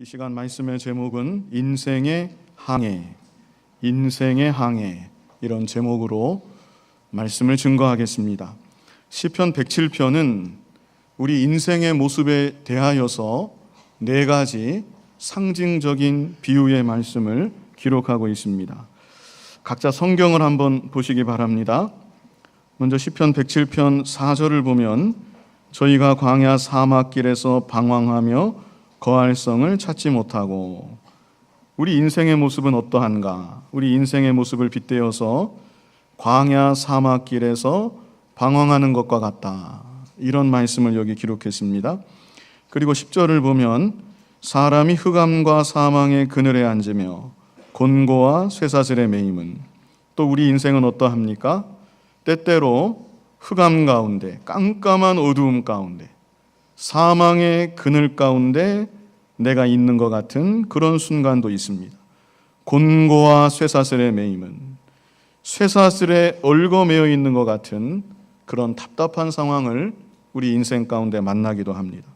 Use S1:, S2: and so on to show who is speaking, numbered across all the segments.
S1: 이 시간 말씀의 제목은 인생의 항해, 인생의 항해 이런 제목으로 말씀을 증거하겠습니다. 시편 107편은 우리 인생의 모습에 대하여서 네 가지 상징적인 비유의 말씀을 기록하고 있습니다. 각자 성경을 한번 보시기 바랍니다. 먼저 시편 107편 4절을 보면 저희가 광야 사막길에서 방황하며 거할 성을 찾지 못하고 우리 인생의 모습은 어떠한가? 우리 인생의 모습을 빗대어서 광야 사막 길에서 방황하는 것과 같다. 이런 말씀을 여기 기록했습니다. 그리고 10절을 보면 사람이 흑암과 사망의 그늘에 앉으며 곤고와 쇠사슬의 매임은 또 우리 인생은 어떠합니까? 때때로 흑암 가운데 깜깜한 어두움 가운데 사망의 그늘 가운데 내가 있는 것 같은 그런 순간도 있습니다. 곤고와 쇠사슬의 매임은 쇠사슬에 얽어매여 있는 것 같은 그런 답답한 상황을 우리 인생 가운데 만나기도 합니다.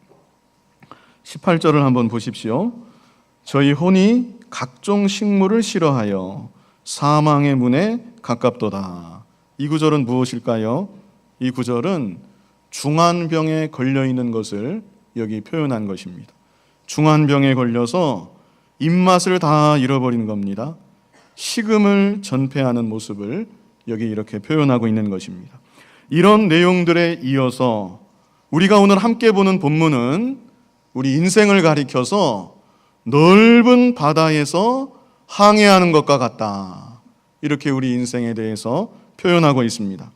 S1: 18절을 한번 보십시오. 저희 혼이 각종 식물을 싫어하여 사망의 문에 가깝도다. 이 구절은 무엇일까요? 이 구절은 중환병에 걸려 있는 것을 여기 표현한 것입니다. 중환병에 걸려서 입맛을 다 잃어버린 겁니다. 식음을 전폐하는 모습을 여기 이렇게 표현하고 있는 것입니다. 이런 내용들에 이어서 우리가 오늘 함께 보는 본문은 우리 인생을 가리켜서 넓은 바다에서 항해하는 것과 같다. 이렇게 우리 인생에 대해서 표현하고 있습니다.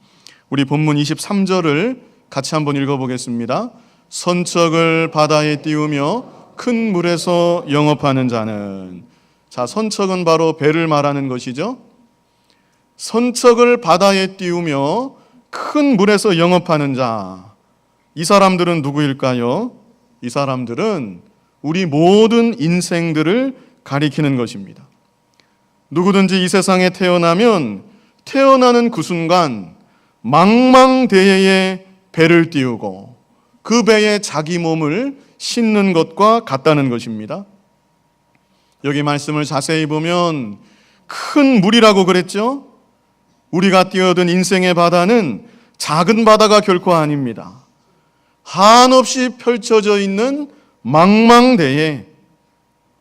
S1: 우리 본문 23절을 같이 한번 읽어보겠습니다. 선척을 바다에 띄우며 큰 물에서 영업하는 자는 자 선척은 바로 배를 말하는 것이죠. 선척을 바다에 띄우며 큰 물에서 영업하는 자. 이 사람들은 누구일까요? 이 사람들은 우리 모든 인생들을 가리키는 것입니다. 누구든지 이 세상에 태어나면 태어나는 그 순간 망망대해에 배를 띄우고 그 배에 자기 몸을 싣는 것과 같다는 것입니다. 여기 말씀을 자세히 보면 큰 물이라고 그랬죠? 우리가 뛰어든 인생의 바다는 작은 바다가 결코 아닙니다. 한없이 펼쳐져 있는 망망대해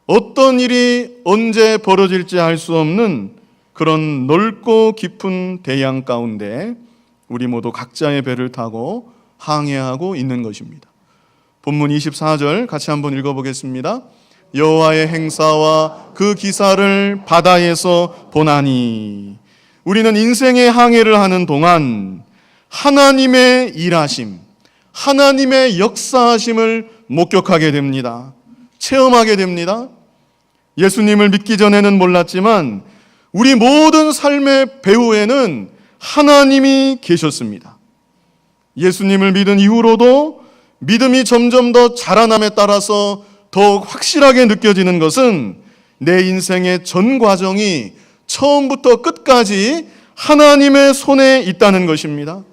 S1: 어떤 일이 언제 벌어질지 알 수 없는 그런 넓고 깊은 대양 가운데 우리 모두 각자의 배를 타고 항해하고 있는 것입니다. 본문 24절 같이 한번 읽어보겠습니다. 여호와의 행사와 그 기사를 바다에서 보나니 우리는 인생의 항해를 하는 동안 하나님의 일하심, 하나님의 역사하심을 목격하게 됩니다. 체험하게 됩니다. 예수님을 믿기 전에는 몰랐지만 우리 모든 삶의 배후에는 하나님이 계셨습니다. 예수님을 믿은 이후로도 믿음이 점점 더 자라남에 따라서 더욱 확실하게 느껴지는 것은 내 인생의 전 과정이 처음부터 끝까지 하나님의 손에 있다는 것입니다.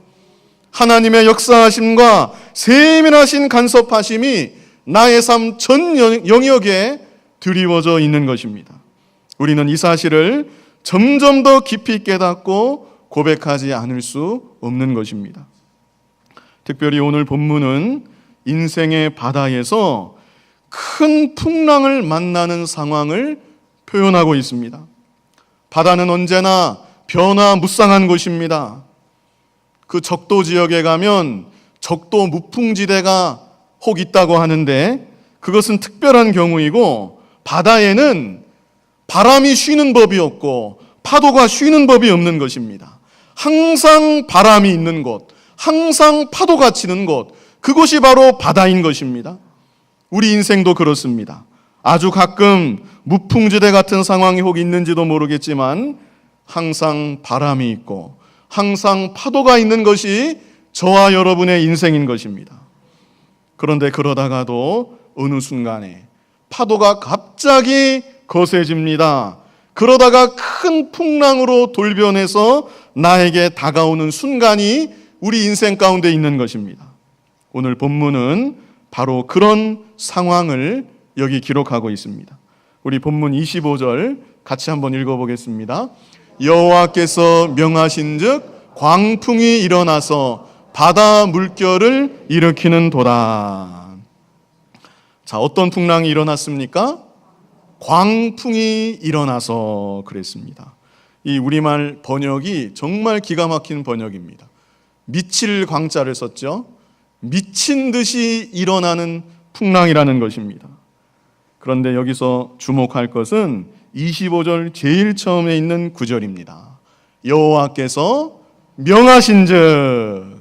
S1: 하나님의 역사하심과 세밀하신 간섭하심이 나의 삶 전 영역에 드리워져 있는 것입니다. 우리는 이 사실을 점점 더 깊이 깨닫고 고백하지 않을 수 없는 것입니다. 특별히 오늘 본문은 인생의 바다에서 큰 풍랑을 만나는 상황을 표현하고 있습니다. 바다는 언제나 변화무쌍한 곳입니다. 그 적도 지역에 가면 적도 무풍지대가 혹 있다고 하는데 그것은 특별한 경우이고 바다에는 바람이 쉬는 법이 없고 파도가 쉬는 법이 없는 것입니다. 항상 바람이 있는 곳, 항상 파도가 치는 곳, 그곳이 바로 바다인 것입니다. 우리 인생도 그렇습니다. 아주 가끔 무풍지대 같은 상황이 혹 있는지도 모르겠지만 항상 바람이 있고 항상 파도가 있는 것이 저와 여러분의 인생인 것입니다. 그런데 그러다가도 어느 순간에 파도가 갑자기 거세집니다. 그러다가 큰 풍랑으로 돌변해서 나에게 다가오는 순간이 우리 인생 가운데 있는 것입니다. 오늘 본문은 바로 그런 상황을 여기 기록하고 있습니다. 우리 본문 25절 같이 한번 읽어보겠습니다. 여호와께서 명하신즉 광풍이 일어나서 바다 물결을 일으키는 도다. 자, 어떤 풍랑이 일어났습니까? 광풍이 일어나서 그랬습니다. 이 우리말 번역이 정말 기가 막힌 번역입니다. 미칠 광자를 썼죠. 미친 듯이 일어나는 풍랑이라는 것입니다. 그런데 여기서 주목할 것은 25절 제일 처음에 있는 구절입니다. 여호와께서 명하신즉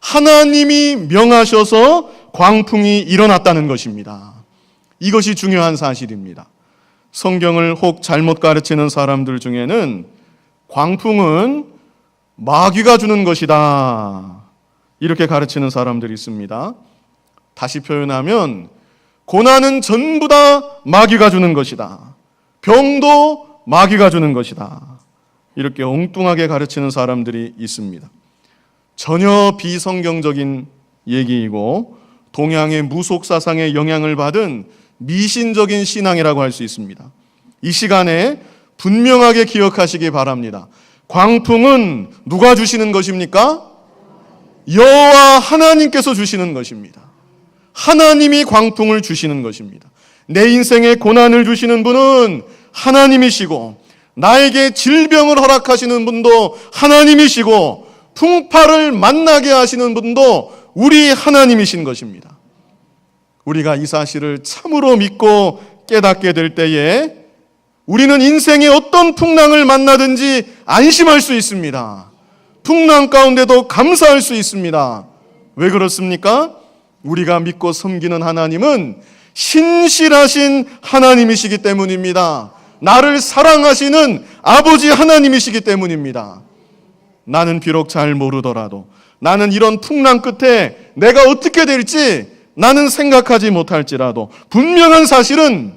S1: 하나님이 명하셔서 광풍이 일어났다는 것입니다. 이것이 중요한 사실입니다. 성경을 혹 잘못 가르치는 사람들 중에는 광풍은 마귀가 주는 것이다. 이렇게 가르치는 사람들이 있습니다. 다시 표현하면 고난은 전부 다 마귀가 주는 것이다. 병도 마귀가 주는 것이다. 이렇게 엉뚱하게 가르치는 사람들이 있습니다. 전혀 비성경적인 얘기이고 동양의 무속 사상의 영향을 받은 미신적인 신앙이라고 할 수 있습니다. 이 시간에 분명하게 기억하시기 바랍니다. 광풍은 누가 주시는 것입니까? 여호와 하나님께서 주시는 것입니다. 하나님이 광풍을 주시는 것입니다. 내 인생에 고난을 주시는 분은 하나님이시고 나에게 질병을 허락하시는 분도 하나님이시고 풍파를 만나게 하시는 분도 우리 하나님이신 것입니다. 우리가 이 사실을 참으로 믿고 깨닫게 될 때에 우리는 인생의 어떤 풍랑을 만나든지 안심할 수 있습니다. 풍랑 가운데도 감사할 수 있습니다. 왜 그렇습니까? 우리가 믿고 섬기는 하나님은 신실하신 하나님이시기 때문입니다. 나를 사랑하시는 아버지 하나님이시기 때문입니다. 나는 비록 잘 모르더라도 나는 이런 풍랑 끝에 내가 어떻게 될지 나는 생각하지 못할지라도 분명한 사실은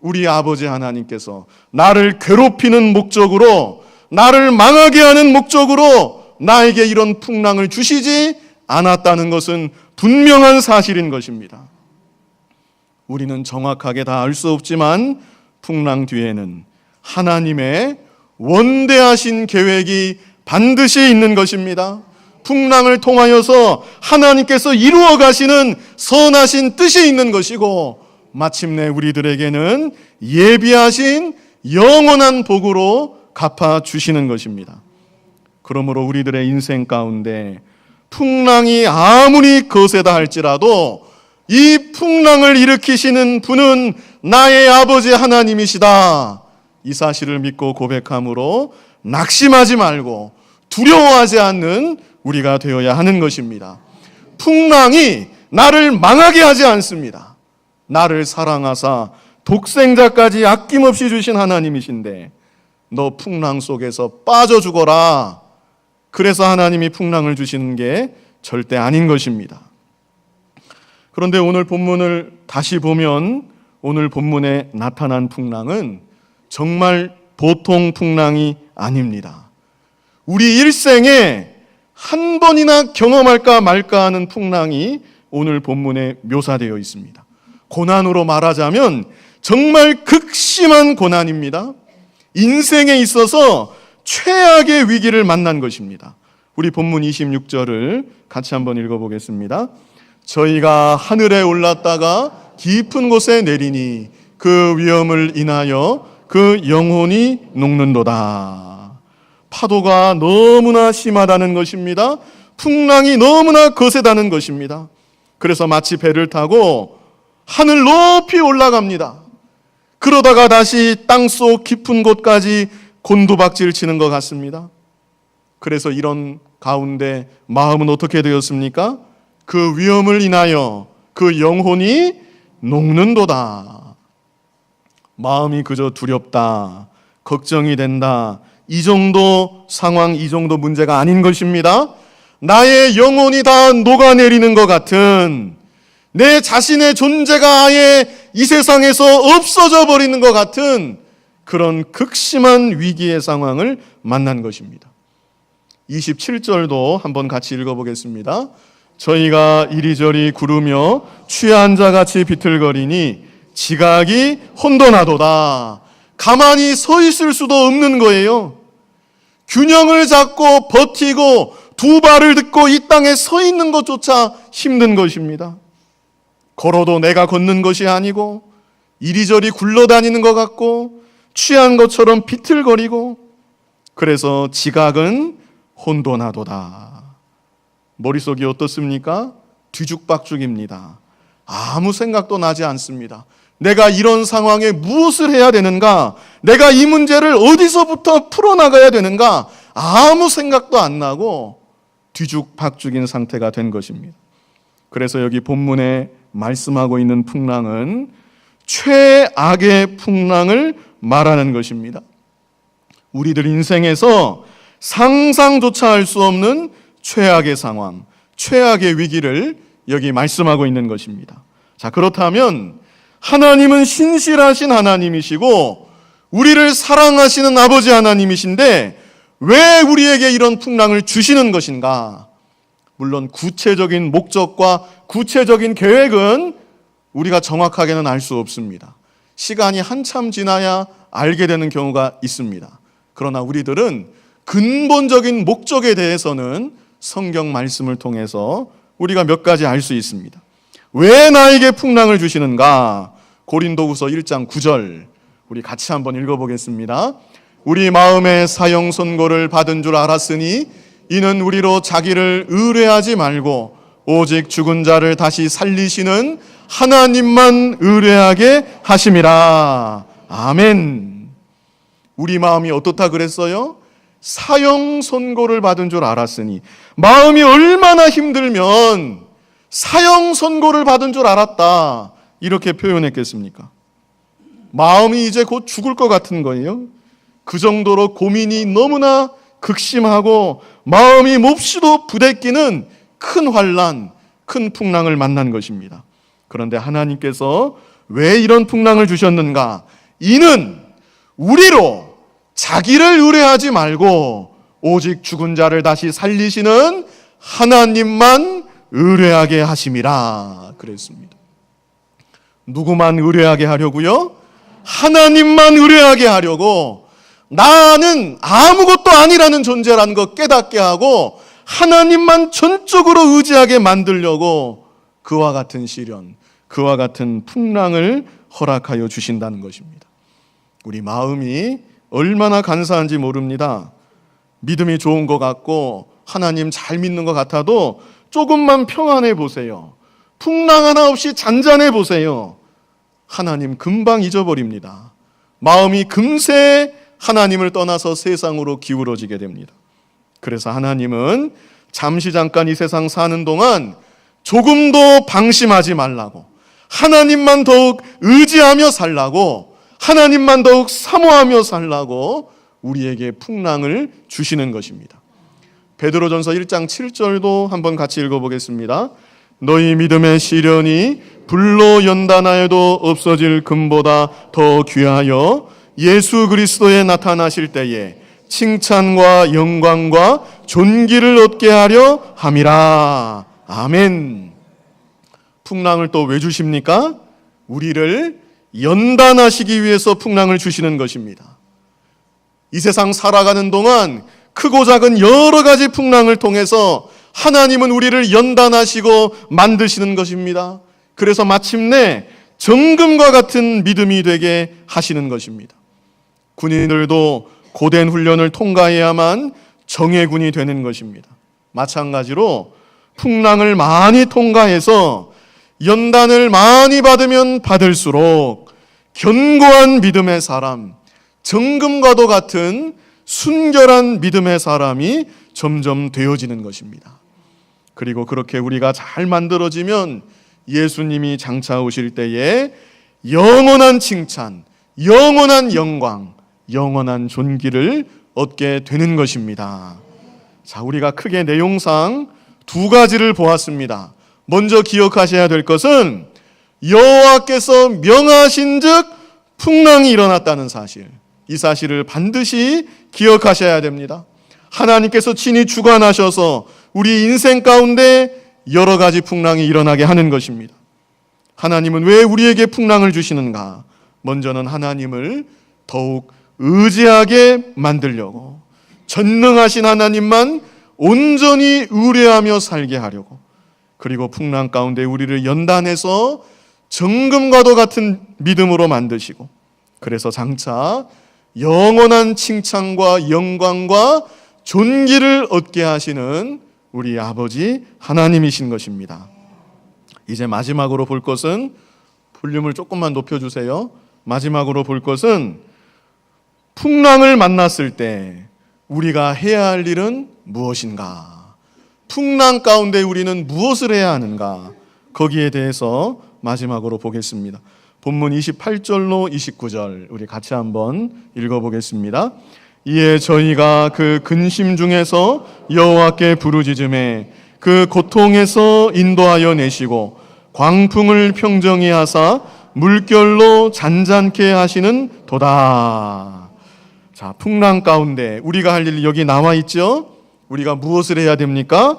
S1: 우리 아버지 하나님께서 나를 괴롭히는 목적으로 나를 망하게 하는 목적으로 나에게 이런 풍랑을 주시지 않았다는 것은 분명한 사실인 것입니다. 우리는 정확하게 다 알 수 없지만 풍랑 뒤에는 하나님의 원대하신 계획이 반드시 있는 것입니다. 풍랑을 통하여서 하나님께서 이루어 가시는 선하신 뜻이 있는 것이고 마침내 우리들에게는 예비하신 영원한 복으로 갚아 주시는 것입니다. 그러므로 우리들의 인생 가운데 풍랑이 아무리 거세다 할지라도 이 풍랑을 일으키시는 분은 나의 아버지 하나님이시다. 이 사실을 믿고 고백함으로 낙심하지 말고 두려워하지 않는 우리가 되어야 하는 것입니다. 풍랑이 나를 망하게 하지 않습니다. 나를 사랑하사 독생자까지 아낌없이 주신 하나님이신데 너 풍랑 속에서 빠져 죽어라. 그래서 하나님이 풍랑을 주시는 게 절대 아닌 것입니다. 그런데 오늘 본문을 다시 보면 오늘 본문에 나타난 풍랑은 정말 보통 풍랑이 아닙니다. 우리 일생에 한 번이나 경험할까 말까 하는 풍랑이 오늘 본문에 묘사되어 있습니다. 고난으로 말하자면 정말 극심한 고난입니다. 인생에 있어서 최악의 위기를 만난 것입니다. 우리 본문 26절을 같이 한번 읽어보겠습니다. 저희가 하늘에 올랐다가 깊은 곳에 내리니 그 위험을 인하여 그 영혼이 녹는도다. 파도가 너무나 심하다는 것입니다. 풍랑이 너무나 거세다는 것입니다. 그래서 마치 배를 타고 하늘 높이 올라갑니다. 그러다가 다시 땅속 깊은 곳까지 곤두박질 치는 것 같습니다. 그래서 이런 가운데 마음은 어떻게 되었습니까? 그 위험을 인하여 그 영혼이 녹는도다. 마음이 그저 두렵다. 걱정이 된다. 이 정도 상황, 이 정도 문제가 아닌 것입니다. 나의 영혼이 다 녹아내리는 것 같은 내 자신의 존재가 아예 이 세상에서 없어져 버리는 것 같은 그런 극심한 위기의 상황을 만난 것입니다. 27절도 한번 같이 읽어보겠습니다. 저희가 이리저리 구르며 취한 자 같이 비틀거리니 지각이 혼돈하도다. 가만히 서 있을 수도 없는 거예요. 균형을 잡고 버티고 두 발을 딛고 이 땅에 서 있는 것조차 힘든 것입니다. 걸어도 내가 걷는 것이 아니고 이리저리 굴러다니는 것 같고 취한 것처럼 비틀거리고 그래서 지각은 혼돈하도다. 머릿속이 어떻습니까? 뒤죽박죽입니다. 아무 생각도 나지 않습니다. 내가 이런 상황에 무엇을 해야 되는가? 내가 이 문제를 어디서부터 풀어나가야 되는가? 아무 생각도 안 나고 뒤죽박죽인 상태가 된 것입니다. 그래서 여기 본문에 말씀하고 있는 풍랑은 최악의 풍랑을 말하는 것입니다. 우리들 인생에서 상상조차 할 수 없는 최악의 상황, 최악의 위기를 여기 말씀하고 있는 것입니다. 자, 그렇다면 하나님은 신실하신 하나님이시고 우리를 사랑하시는 아버지 하나님이신데 왜 우리에게 이런 풍랑을 주시는 것인가? 물론 구체적인 목적과 구체적인 계획은 우리가 정확하게는 알 수 없습니다. 시간이 한참 지나야 알게 되는 경우가 있습니다. 그러나 우리들은 근본적인 목적에 대해서는 성경 말씀을 통해서 우리가 몇 가지 알 수 있습니다. 왜 나에게 풍랑을 주시는가? 고린도후서 1장 9절 우리 같이 한번 읽어보겠습니다. 우리 마음의 사형 선고를 받은 줄 알았으니 이는 우리로 자기를 의뢰하지 말고 오직 죽은 자를 다시 살리시는 하나님만 의뢰하게 하심이라. 아멘. 우리 마음이 어떻다 그랬어요? 사형 선고를 받은 줄 알았으니 마음이 얼마나 힘들면 사형 선고를 받은 줄 알았다. 이렇게 표현했겠습니까? 마음이 이제 곧 죽을 것 같은 거예요. 그 정도로 고민이 너무나 극심하고 마음이 몹시도 부대끼는 큰 환란, 큰 풍랑을 만난 것입니다. 그런데 하나님께서 왜 이런 풍랑을 주셨는가? 이는 우리로 자기를 의뢰하지 말고 오직 죽은 자를 다시 살리시는 하나님만 의뢰하게 하심이라 그랬습니다. 누구만 의뢰하게 하려고요? 하나님만 의뢰하게 하려고 나는 아무것도 아니라는 존재라는 것 깨닫게 하고 하나님만 전적으로 의지하게 만들려고 그와 같은 시련, 그와 같은 풍랑을 허락하여 주신다는 것입니다. 우리 마음이 얼마나 간사한지 모릅니다. 믿음이 좋은 것 같고 하나님 잘 믿는 것 같아도 조금만 평안해 보세요. 풍랑 하나 없이 잔잔해 보세요. 하나님 금방 잊어버립니다. 마음이 금세 하나님을 떠나서 세상으로 기울어지게 됩니다. 그래서 하나님은 잠시 잠깐 이 세상 사는 동안 조금도 방심하지 말라고 하나님만 더욱 의지하며 살라고 하나님만 더욱 사모하며 살라고 우리에게 풍랑을 주시는 것입니다. 베드로전서 1장 7절도 한번 같이 읽어보겠습니다. 너희 믿음의 시련이 불로 연단하여도 없어질 금보다 더 귀하여 예수 그리스도에 나타나실 때에 칭찬과 영광과 존귀를 얻게 하려 함이라. 아멘. 풍랑을 또 왜 주십니까? 우리를 연단하시기 위해서 풍랑을 주시는 것입니다. 이 세상 살아가는 동안 크고 작은 여러 가지 풍랑을 통해서 하나님은 우리를 연단하시고 만드시는 것입니다. 그래서 마침내 정금과 같은 믿음이 되게 하시는 것입니다. 군인들도 고된 훈련을 통과해야만 정예군이 되는 것입니다. 마찬가지로 풍랑을 많이 통과해서 연단을 많이 받으면 받을수록 견고한 믿음의 사람, 정금과도 같은 순결한 믿음의 사람이 점점 되어지는 것입니다. 그리고 그렇게 우리가 잘 만들어지면 예수님이 장차 오실 때에 영원한 칭찬, 영원한 영광, 영원한 존귀를 얻게 되는 것입니다. 자, 우리가 크게 내용상 두 가지를 보았습니다. 먼저 기억하셔야 될 것은 여호와께서 명하신즉 풍랑이 일어났다는 사실. 이 사실을 반드시 기억하셔야 됩니다. 하나님께서 친히 주관하셔서 우리 인생 가운데 여러 가지 풍랑이 일어나게 하는 것입니다. 하나님은 왜 우리에게 풍랑을 주시는가? 먼저는 하나님을 더욱 의지하게 만들려고 전능하신 하나님만 온전히 의뢰하며 살게 하려고 그리고 풍랑 가운데 우리를 연단해서 정금과도 같은 믿음으로 만드시고 그래서 장차 영원한 칭찬과 영광과 존귀를 얻게 하시는 우리 아버지 하나님이신 것입니다. 이제 마지막으로 볼 것은 볼륨을 조금만 높여 주세요. 마지막으로 볼 것은 풍랑을 만났을 때 우리가 해야 할 일은 무엇인가? 풍랑 가운데 우리는 무엇을 해야 하는가? 거기에 대해서 마지막으로 보겠습니다. 본문 28절로 29절 우리 같이 한번 읽어보겠습니다. 이에 저희가 그 근심 중에서 여호와께 부르짖음에 그 고통에서 인도하여 내시고 광풍을 평정히 하사 물결로 잔잔케 하시는 도다. 자, 풍랑 가운데 우리가 할 일 여기 나와 있죠? 우리가 무엇을 해야 됩니까?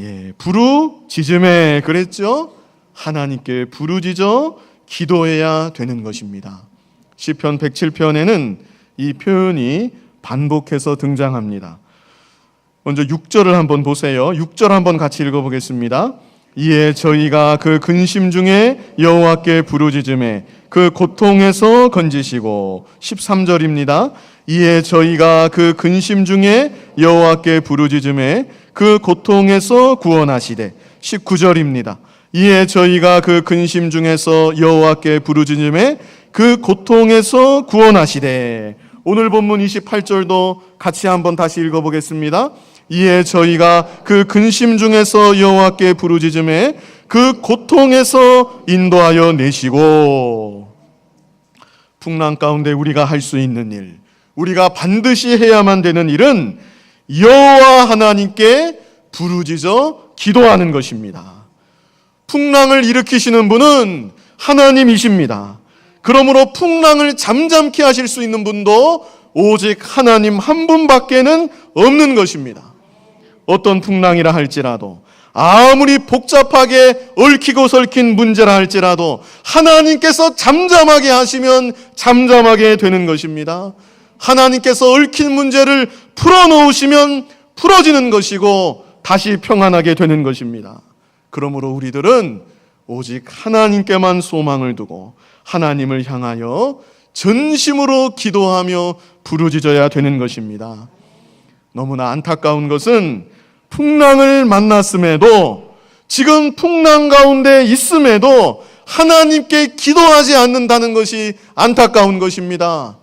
S1: 예, 부르짖음에 그랬죠? 하나님께 부르짖어 기도해야 되는 것입니다. 시편 107편에는 이 표현이 반복해서 등장합니다. 먼저 6절을 한번 보세요. 6절 한번 같이 읽어 보겠습니다. 이에 저희가 그 근심 중에 여호와께 부르짖음에 그 고통에서 건지시고 13절입니다. 이에 저희가 그 근심 중에 여호와께 부르짖음에 그 고통에서 구원하시되 19절입니다. 이에 저희가 그 근심 중에서 여호와께 부르짖음에 그 고통에서 구원하시되 오늘 본문 28절도 같이 한번 다시 읽어 보겠습니다. 이에 저희가 그 근심 중에서 여호와께 부르짖음에 그 고통에서 인도하여 내시고 풍랑 가운데 우리가 할 수 있는 일, 우리가 반드시 해야만 되는 일은 여호와 하나님께 부르짖어 기도하는 것입니다. 풍랑을 일으키시는 분은 하나님이십니다. 그러므로 풍랑을 잠잠케 하실 수 있는 분도 오직 하나님 한 분밖에는 없는 것입니다. 어떤 풍랑이라 할지라도 아무리 복잡하게 얽히고 설킨 문제라 할지라도 하나님께서 잠잠하게 하시면 잠잠하게 되는 것입니다. 하나님께서 얽힌 문제를 풀어놓으시면 풀어지는 것이고 다시 평안하게 되는 것입니다. 그러므로 우리들은 오직 하나님께만 소망을 두고 하나님을 향하여 전심으로 기도하며 부르짖어야 되는 것입니다. 너무나 안타까운 것은 풍랑을 만났음에도 지금 풍랑 가운데 있음에도 하나님께 기도하지 않는다는 것이 안타까운 것입니다.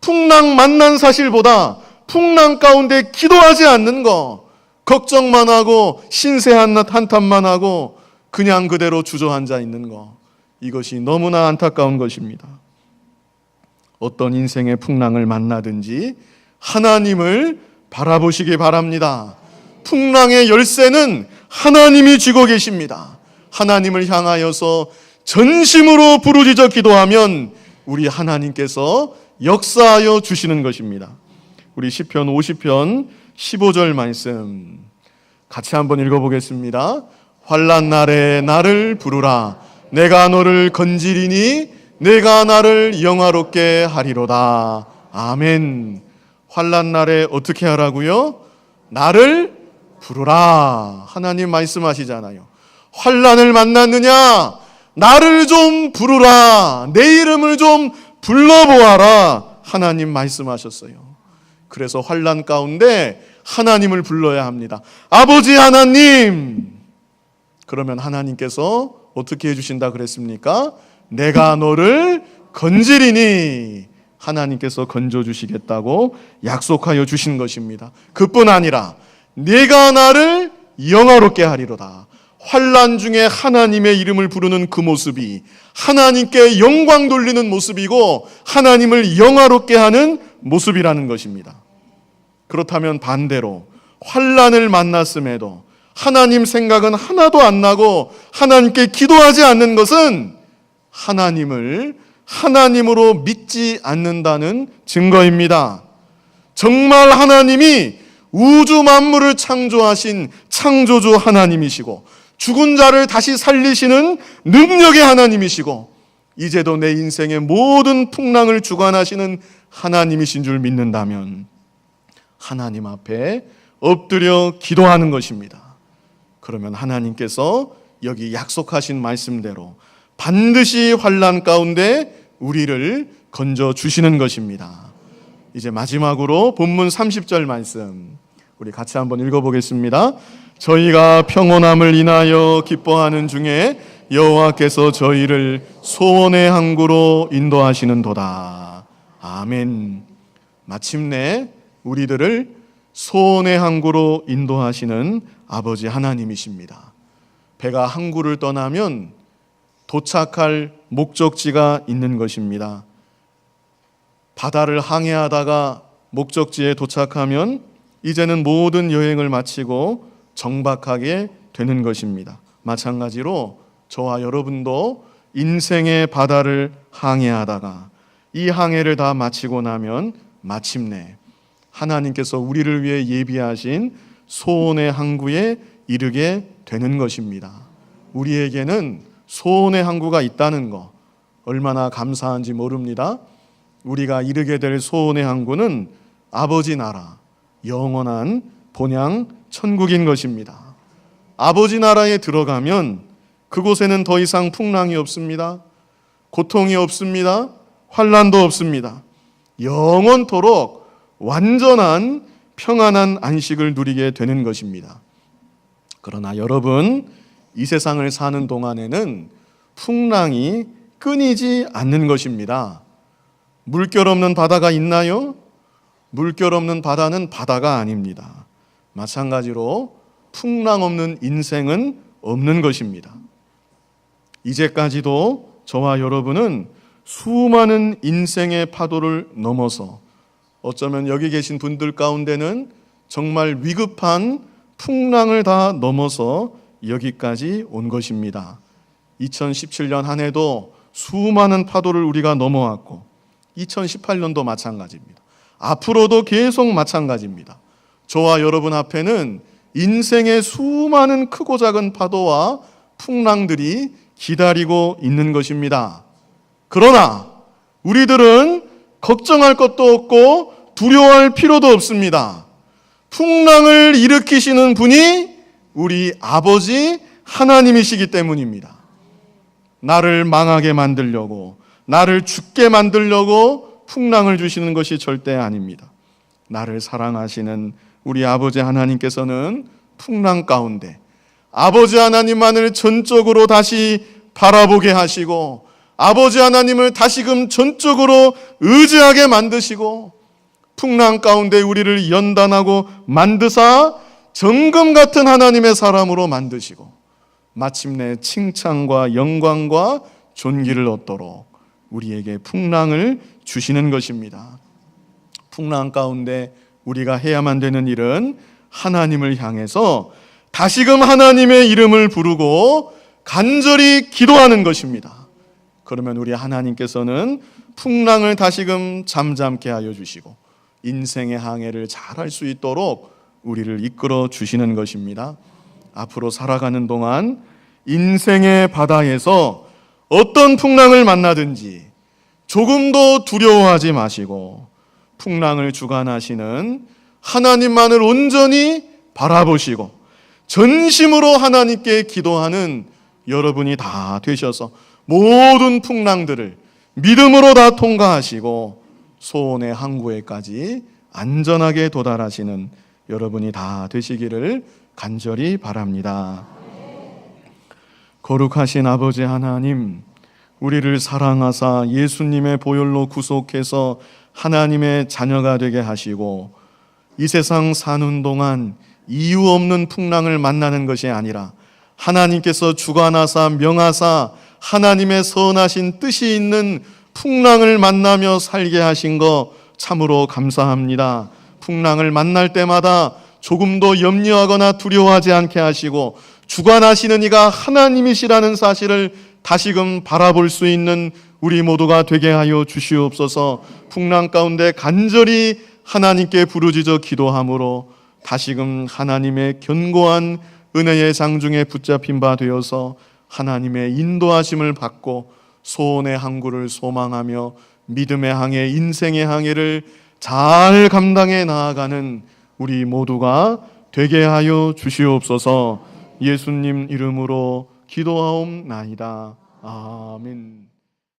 S1: 풍랑 만난 사실보다 풍랑 가운데 기도하지 않는 거, 걱정만 하고 신세 한탄만 하고 그냥 그대로 주저앉아 있는 거, 이것이 너무나 안타까운 것입니다. 어떤 인생의 풍랑을 만나든지 하나님을 바라보시기 바랍니다. 풍랑의 열쇠는 하나님이 쥐고 계십니다. 하나님을 향하여서 전심으로 부르짖어 기도하면 우리 하나님께서 역사하여 주시는 것입니다. 우리 시편 50편 15절 말씀 같이 한번 읽어 보겠습니다. 환난 날에 나를 부르라 내가 너를 건지리니 내가 나를 영화롭게 하리로다. 아멘. 환난 날에 어떻게 하라고요? 나를 부르라. 하나님 말씀하시잖아요. 환란을 만났느냐? 나를 좀 부르라. 내 이름을 좀 불러보아라. 하나님 말씀하셨어요. 그래서 환란 가운데 하나님을 불러야 합니다. 아버지 하나님. 그러면 하나님께서 어떻게 해 주신다 그랬습니까? 내가 너를 건지리니 하나님께서 건져 주시겠다고 약속하여 주신 것입니다. 그뿐 아니라 네가 나를 영화롭게 하리로다. 환란 중에 하나님의 이름을 부르는 그 모습이 하나님께 영광 돌리는 모습이고 하나님을 영화롭게 하는 모습이라는 것입니다. 그렇다면 반대로 환란을 만났음에도 하나님 생각은 하나도 안 나고 하나님께 기도하지 않는 것은 하나님을 하나님으로 믿지 않는다는 증거입니다. 정말 하나님이 우주 만물을 창조하신 창조주 하나님이시고 죽은 자를 다시 살리시는 능력의 하나님이시고 이제도 내 인생의 모든 풍랑을 주관하시는 하나님이신 줄 믿는다면 하나님 앞에 엎드려 기도하는 것입니다. 그러면 하나님께서 여기 약속하신 말씀대로 반드시 환란 가운데 우리를 건져 주시는 것입니다. 이제 마지막으로 본문 30절 말씀 우리 같이 한번 읽어 보겠습니다. 저희가 평온함을 인하여 기뻐하는 중에 여호와께서 저희를 소원의 항구로 인도하시는도다. 아멘. 마침내 우리들을 소원의 항구로 인도하시는 아버지 하나님이십니다. 배가 항구를 떠나면 도착할 목적지가 있는 것입니다. 바다를 항해하다가 목적지에 도착하면 이제는 모든 여행을 마치고 정박하게 되는 것입니다. 마찬가지로 저와 여러분도 인생의 바다를 항해하다가 이 항해를 다 마치고 나면 마침내 하나님께서 우리를 위해 예비하신 소원의 항구에 이르게 되는 것입니다. 우리에게는 소원의 항구가 있다는 거 얼마나 감사한지 모릅니다. 우리가 이르게 될 소원의 항구는 아버지 나라, 영원한 본향 천국인 것입니다. 아버지 나라에 들어가면 그곳에는 더 이상 풍랑이 없습니다. 고통이 없습니다. 환란도 없습니다. 영원토록 완전한 평안한 안식을 누리게 되는 것입니다. 그러나 여러분, 이 세상을 사는 동안에는 풍랑이 끊이지 않는 것입니다. 물결 없는 바다가 있나요? 물결 없는 바다는 바다가 아닙니다. 마찬가지로 풍랑 없는 인생은 없는 것입니다. 이제까지도 저와 여러분은 수많은 인생의 파도를 넘어서 어쩌면 여기 계신 분들 가운데는 정말 위급한 풍랑을 다 넘어서 여기까지 온 것입니다. 2017년 한 해도 수많은 파도를 우리가 넘어왔고 2018년도 마찬가지입니다. 앞으로도 계속 마찬가지입니다. 저와 여러분 앞에는 인생의 수많은 크고 작은 파도와 풍랑들이 기다리고 있는 것입니다. 그러나 우리들은 걱정할 것도 없고 두려워할 필요도 없습니다. 풍랑을 일으키시는 분이 우리 아버지 하나님이시기 때문입니다. 나를 망하게 만들려고, 나를 죽게 만들려고 풍랑을 주시는 것이 절대 아닙니다. 나를 사랑하시는 우리 아버지 하나님께서는 풍랑 가운데 아버지 하나님만을 전적으로 다시 바라보게 하시고 아버지 하나님을 다시금 전적으로 의지하게 만드시고 풍랑 가운데 우리를 연단하고 만드사 정금 같은 하나님의 사람으로 만드시고 마침내 칭찬과 영광과 존귀를 얻도록 우리에게 풍랑을 주시는 것입니다. 풍랑 가운데 우리가 해야만 되는 일은 하나님을 향해서 다시금 하나님의 이름을 부르고 간절히 기도하는 것입니다. 그러면 우리 하나님께서는 풍랑을 다시금 잠잠케 하여 주시고 인생의 항해를 잘 할 수 있도록 우리를 이끌어 주시는 것입니다. 앞으로 살아가는 동안 인생의 바다에서 어떤 풍랑을 만나든지 조금도 두려워하지 마시고 풍랑을 주관하시는 하나님만을 온전히 바라보시고 전심으로 하나님께 기도하는 여러분이 다 되셔서 모든 풍랑들을 믿음으로 다 통과하시고 소원의 항구에까지 안전하게 도달하시는 여러분이 다 되시기를 간절히 바랍니다. 거룩하신 아버지 하나님, 우리를 사랑하사 예수님의 보혈로 구속해서 하나님의 자녀가 되게 하시고 이 세상 사는 동안 이유 없는 풍랑을 만나는 것이 아니라 하나님께서 주관하사 명하사 하나님의 선하신 뜻이 있는 풍랑을 만나며 살게 하신 거 참으로 감사합니다. 풍랑을 만날 때마다 조금도 염려하거나 두려워하지 않게 하시고 주관하시는 이가 하나님이시라는 사실을 다시금 바라볼 수 있는 우리 모두가 되게 하여 주시옵소서 풍랑 가운데 간절히 하나님께 부르짖어 기도함으로 다시금 하나님의 견고한 은혜의 장중에 붙잡힌 바 되어서 하나님의 인도하심을 받고 소원의 항구를 소망하며 믿음의 항해, 인생의 항해를 잘 감당해 나아가는 우리 모두가 되게 하여 주시옵소서 예수님 이름으로 기도하옵나이다. 아멘.